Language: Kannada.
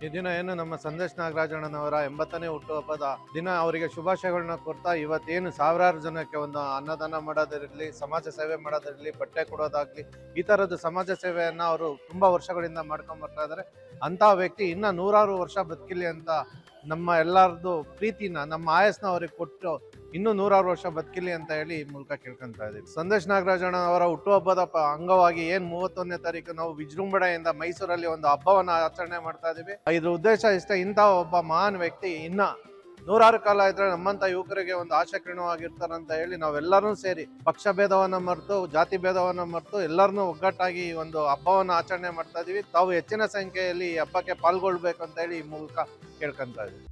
ಈ ದಿನ ಏನು ನಮ್ಮ ಸಂದೇಶ್ ನಾಗರಾಜಣ್ಣನವರ ಎಂಬತ್ತನೇ ಹುಟ್ಟುಹಬ್ಬದ ದಿನ. ಅವರಿಗೆ ಶುಭಾಶಯಗಳನ್ನ ಕೊಡ್ತಾ ಇವತ್ತೇನು ಸಾವಿರಾರು ಜನಕ್ಕೆ ಒಂದು ಅನ್ನದಾನ ಮಾಡೋದಿರಲಿ, ಸಮಾಜ ಸೇವೆ ಮಾಡೋದಿರಲಿ, ಬಟ್ಟೆ ಕೊಡೋದಾಗ್ಲಿ, ಈ ತರದ ಸಮಾಜ ಸೇವೆಯನ್ನು ಅವರು ತುಂಬ ವರ್ಷಗಳಿಂದ ಮಾಡ್ಕೊಂಡ್ ಬರ್ತಾ ಇದ್ದಾರೆ ಅಂತ ವ್ಯಕ್ತಿ ಇನ್ನೂ ನೂರಾರು ವರ್ಷ ಬದುಕಿಲಿ ಅಂತ ನಮ್ಮ ಎಲ್ಲರದು ಪ್ರೀತಿನ, ನಮ್ಮ ಆಯಸ್ನ ಅವ್ರಿಗೆ ಕೊಟ್ಟು ಇನ್ನೂ ನೂರಾರು ವರ್ಷ ಬದುಕಿಲಿ ಅಂತ ಹೇಳಿ ಈ ಮೂಲಕ ಕೇಳ್ಕೊಂತ ಇದ್ದೀವಿ. ಸಂದೇಶ್ ನಾಗರಾಜಣ್ಣ ಅವರ ಹುಟ್ಟುಹಬ್ಬದ ಅಂಗವಾಗಿ ಏನ್ ಮೂವತ್ತೊಂದನೇ ತಾರೀಕು ನಾವು ವಿಜೃಂಭಣೆಯಿಂದ ಮೈಸೂರಲ್ಲಿ ಒಂದು ಹಬ್ಬವನ್ನು ಆಚರಣೆ ಮಾಡ್ತಾ ಇದೀವಿ ಇದ್ರ ಉದ್ದೇಶ ಇಷ್ಟೇ ಇಂಥ ಒಬ್ಬ ಮಹಾನ್ ವ್ಯಕ್ತಿ ಇನ್ನ ನೂರಾರು ಕಾಲ ಇದ್ರೆ ನಮ್ಮಂತ ಯುವಕರಿಗೆ ಒಂದು ಆಶಾಕಿರಣವಾಗಿರ್ತಾರಂತ ಹೇಳಿ ನಾವೆಲ್ಲರೂ ಸೇರಿ ಪಕ್ಷ ಭೇದವನ್ನ ಮರೆತು, ಜಾತಿ ಭೇದವನ್ನ ಮರೆತು ಎಲ್ಲರನ್ನೂ ಒಗ್ಗಟ್ಟಾಗಿ ಒಂದು ಹಬ್ಬವನ್ನು ಆಚರಣೆ ಮಾಡ್ತಾ ಇದೀವಿ ತಾವು ಹೆಚ್ಚಿನ ಸಂಖ್ಯೆಯಲ್ಲಿ ಈ ಹಬ್ಬಕ್ಕೆ ಪಾಲ್ಗೊಳ್ಬೇಕು ಅಂತ ಹೇಳಿ ಈ ಮೂಲಕ ಕೇಳ್ಕೊಂತ ಇದೀವಿ